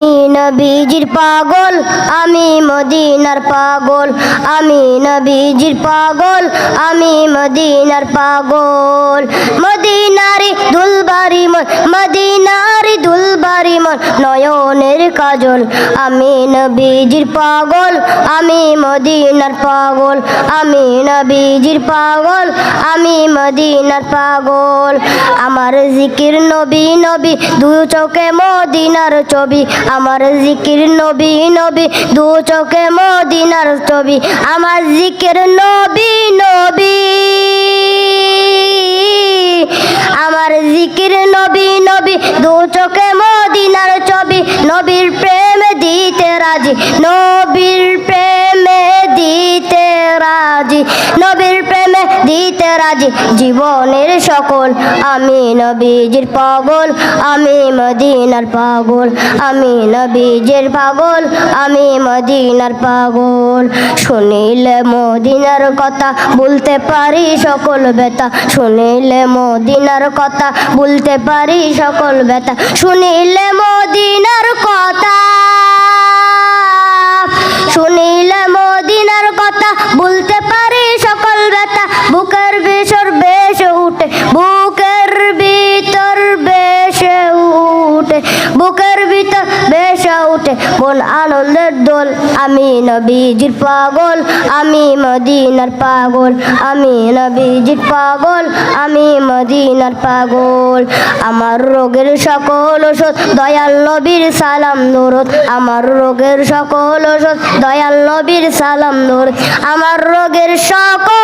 নবীজির পাগল আমি মদিনার পাগল আমি নবীজির পাগল আমি মদিনার পাগল। মদিনারি দুলবারি মন নয়নের কাজল, আমি নবীজির পাগল, আমি মদিনার পাগল, আমি নবীজির পাগল, আমি মদিনার পাগল। আমার জিকির নবী নবী, দু চোখে মদিনার ছবি। আমার জিকির নবী নবী, দু চোখে মদিনার ছবি। আমার জিকির নবী নবী। আমার জিকির নবী নবী, দু চোখে নবীর প্রেম দিতে রাজি, নবীর প্রেমে দিতে রাজি, নবীর প্রেমে দিতে রাজি। জীবনের সকল, আমি নবীজির পাগল, আমি মদিনার পাগল, আমি নবীজির পাগল, আমি মদিনার পাগল। শুনিলে মদিনার কথা বলতে পারি সকল ব্যথা, শুনিলে মদিনার কথা বলতে পারি সকল ব্যথা, শুনিলে মদিনার কথা বলতে পারি বেশে উঠে মন আনন্দের দোল। আমি নবীজির পাগল, আমি মদিনার পাগল। আমি নবীজির পাগল, আমি মদিনার পাগল। আমার রোগের সকল ওষুধ, দয়াল নবীর সালাম নুরত আমার রোগের সকল ওষুধ, দয়াল নবীর সালাম নুরত আমার রোগের সকল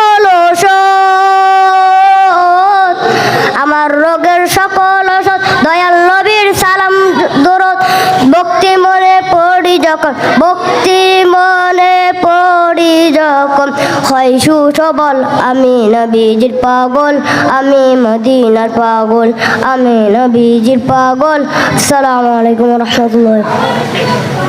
হয় সুসবল। আমি নবীজির পাগল আমি মদিনার পাগল আমি নবীজির পাগল। আসসালামু আলাইকুম রহমতুল্লাহ।